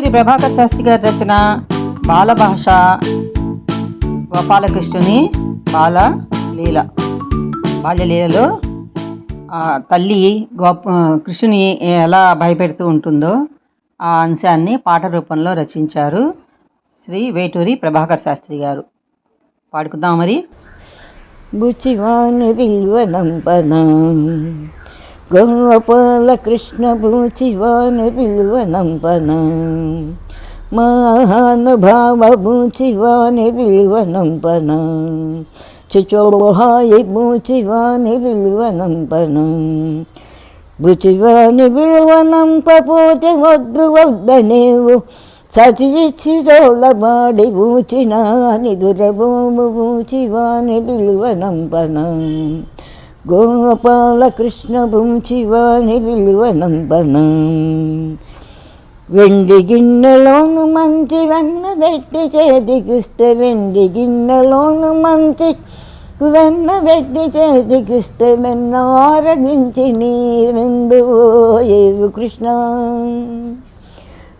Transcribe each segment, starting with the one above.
శ్రీ ప్రభాకర్ శాస్త్రి గారి రచన బాలభాష గోపాలకృష్ణుని బాల లీల. బాల్యలీలలో తల్లి గోప కృష్ణుని ఎలా భయపెడుతూ ఉంటుందో ఆ అంశాన్ని పాట రూపంలో రచించారు శ్రీ వేటూరి ప్రభాకర్ శాస్త్రి గారు. పాడుకుందాం మరి. బుచివాని విల్వనంపన గోపాల కృష్ణ బూచివాని విల్వనంపన. మహానుభావ బూచివాని విల్వనంపన చుచోహాయి భూచివాని విలువనంపన భుచివాని విలువనంపపోతే వద్దు వద్దనేవు సచిచి చోళబాడి బూచినాని దురభూము బూచివాని విలువనంపన. గోపాల కృష్ణ బూచివాని విలువనంపన వెండి గిన్నెలోను మంచి వెన్న పెట్టి చేతికిస్తే వెండి గిన్నెలోను మంచి వెన్న పెట్టి చేతికిస్తే వెన్న ఆరగించి నీ రెండు ఏవు కృష్ణ.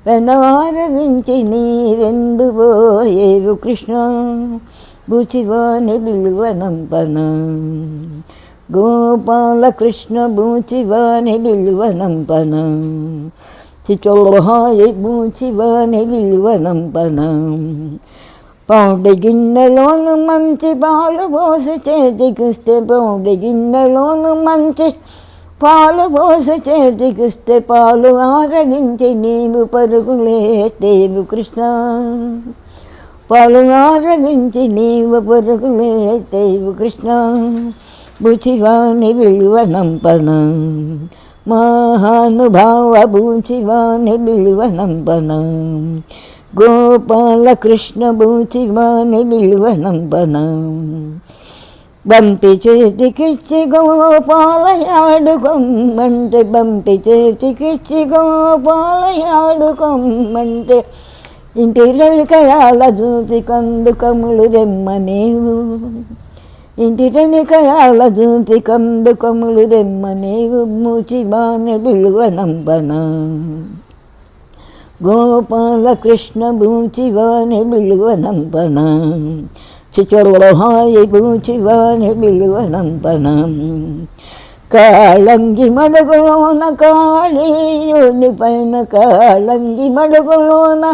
వెనవారవించి నీ వెండు ఏవు కృష్ణ. బూచివాని విలువనంపన గోపాల కృష్ణ బూచివాని విలువనంపన. చిచోహాయి బూచివాని విలువనంపన. పౌడి గిన్నెలోను మంచి పాలు పోసి చేతికిస్తే పౌడి గిన్నెలోను మంచి పాలు పోసి చేతికిస్తే పాలు ఆరగించి నీవు పరుగులేతేవు కృష్ణ. పాలు ఆరగించి నీవు పరుగులేతేవు కృష్ణ. బుచివాని విలువనంపన మహానుభావ బూచివాని విలువనంపన గోపాలకృష్ణ బూచివాని విలువనంపన బంపి చేతికిచ్చి గోపాలయాడుకొమ్మంటే బంపి చేతికిచ్చి గోపాలయాడుకొమ్మంటే ఇంటి రవికయాల చూపి కందుకములు రెమ్మనేవు ఇంటి రవికయాల చూపి కందుకములు రెమ్మనే మూచి బాని విలువనంబన గోపాల కృష్ణ బూచి వాని విలువనంబన చిచోహాయి బూచివాని విలువనంపన కాళంగి మడుగులోన కాళీయుని పైన కాళంగి మడుగులోన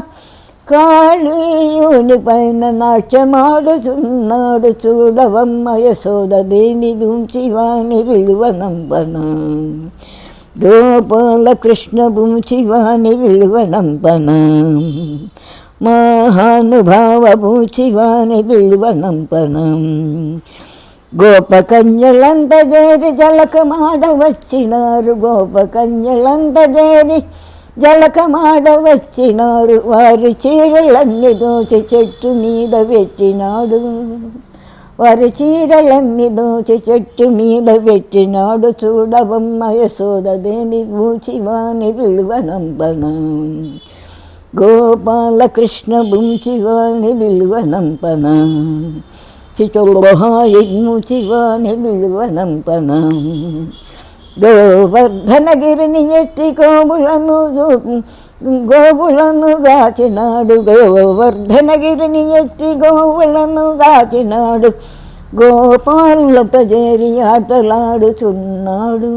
కాళీయుని పైన నాట్యమాడుతున్నాడు చూడవమ్మ యశోద దేని దేవి బూచివాని విలువనంపన గోపాల కృష్ణ భూచి బూచివాని విలువనంపన మహానుభావ భూచి భూచివాని విలువనంపనం గోపకన్యలంత చేరి జలకమాడ వచ్చినారు గోపకన్యలంత చేరి జలకమాడ వచ్చినారు వారి చీరలన్నీ దోచి చెట్టు మీద పెట్టినాడు. వారి చీరలన్నీ దోచి చెట్టు మీద పెట్టినాడు. చూడవమ్మ యశోదదేవి భూచివాని విలువనంపనం గోపాలకృష్ణ బుంచివాని విలువనంపన చిచోహాయి మూచివాని విలువనంపన గోవర్ధనగిరిని ఎత్తి గోవులను గోవులను గాచినాడు గోవర్ధనగిరిని ఎత్తి గోవులను గాచినాడు గోపాలులత చేరి ఆటలాడుచున్నాడు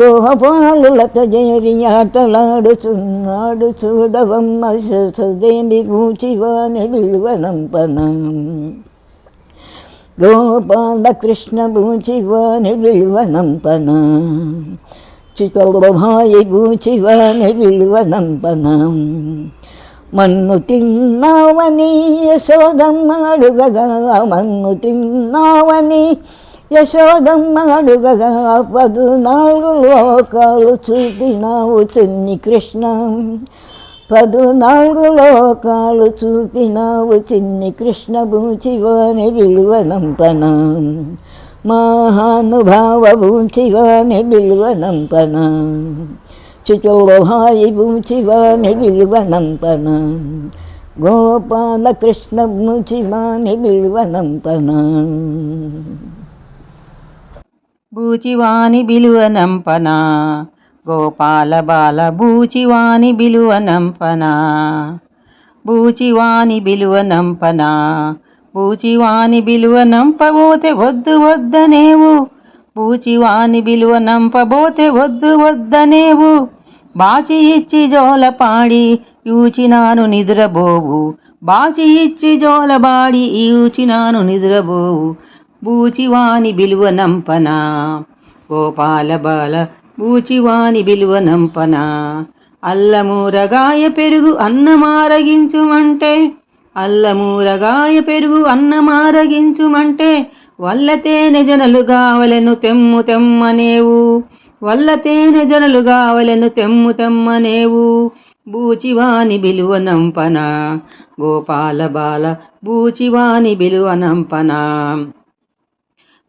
గోపాలులత చేరి ఆటలాడుచున్నాడు చూడవమ్మ సుదేవి భూచివాని విలువనంపన గోపాల కృష్ణ భూచివాని విలువనంపన చితోభాయి భూచివాని విలువనంపన మన్ను తిన్నావని యశోదమ్మ అడుగగా మన్ను తిన్నావని యశోదమ్మ అడుగగా పదునాలుగు లోకాలు చూపినావు చిన్ని కృష్ణ. పదునాలుగు లోకాలు చూపినావు చిన్ని కృష్ణ భూచివాని విలువనంపన. మహానుభావ భూచివాని విలువనంపన. చిచోహాయి భూచివాని విలువనంపన. గోపాల కృష్ణ భూచివాని విలువనంపన. భూచివాని విలువనంపనా. గోపాల బాల బూచివాని బిలువనంపన బూచివాని బిలువనంపన బూచివాని బిలువనంపబోతే వద్దు వద్దనేవు. బూచివాని బిలువనంపబోతే వద్దు వద్దనేవు. బాచి ఇచ్చి జోలపాడి యూచినాను నిద్రబోవు. బాచి ఇచ్చి జోలబాడి యూచినాను నిదురబోవు. బూచివాని బిలువనంపన గోపాల బాల బూచివాణి బిలువ నంపన? అల్లమూరగాయ పెరుగు అన్నమారగించుమంటే అల్లమూరగాయ పెరుగు అన్నమారగించుమంటే వల్లతేనె జనలు కావలెను తెమ్ము తెమ్మనేవు. వల్లతేనె జనలు కావలెను తెమ్ము తెమ్మనేవు. బూచివాని బిలువనంపన గోపాల బాల బూచివాని బిలువనంపన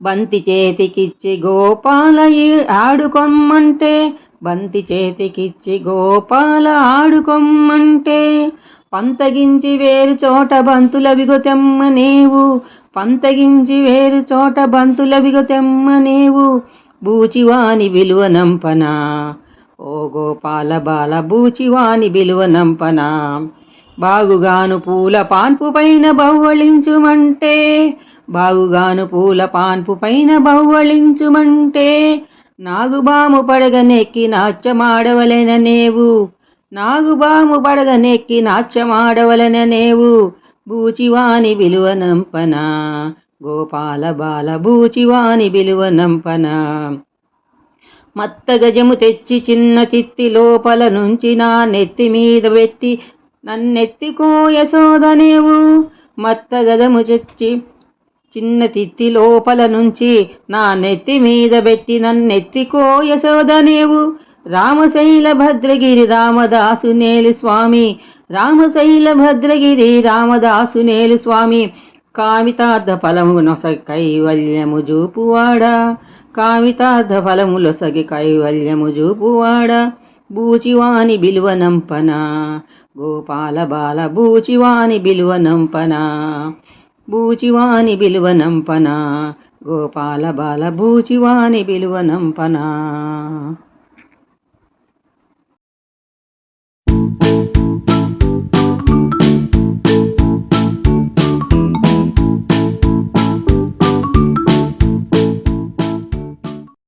బంతి చేతికిచ్చి గోపాల ఈ- ఆడుకొమ్మంటే బంతి చేతికిచ్చి గోపాల ఆడుకొమ్మంటే పంతగించి వేరు చోట బంతుల విగుతెమ్మ నీవు పంతగించి వేరు చోట బంతుల విగుతెమ్మ నీవు బూచివాని విలువనంపన ఓ గోపాల బాల బూచివాని విలువనంపన బాగుగాను పూల పాన్పు పైన బవ్వళించుమంటే బాగుగాను పూల పాన్పు పైన బహువళించుమంటే నాగుబాము పడగనెక్కి నాట్యమాడవలెన నేవు. నాగుబాము పడగనెక్కి నాట్యమాడవలెన నేవు. బూచివాని విలువనంపన గోపాల బాల బూచివాని విలువనంపన మత్త గజము తెచ్చి చిన్న తిత్తి లోపల నుంచి నా నెత్తి మీద పెట్టి నన్నెత్తికో యశోదనేవు మత్త గజము తెచ్చి చిన్న తిత్తి లోపల నుంచి నా నెత్తి మీద పెట్టి నన్నెత్తికో యశోదనేవు రామశైల భద్రగిరి రామదాసు నేలు స్వామి. రామశైల భద్రగిరి రామదాసు నేలు స్వామి. కామితార్థ ఫలము నొసగి కైవల్యము జూపువాడా. కామితార్థ ఫలములొసగి కైవల్యము జూపువాడ. బూచివాని బిలువనంపన. గోపాల బాల బూచివాని బిలువనంపన. బూచివాని బిలువనంపన? గోపాల బాల బూచివాని బిలువనంపన?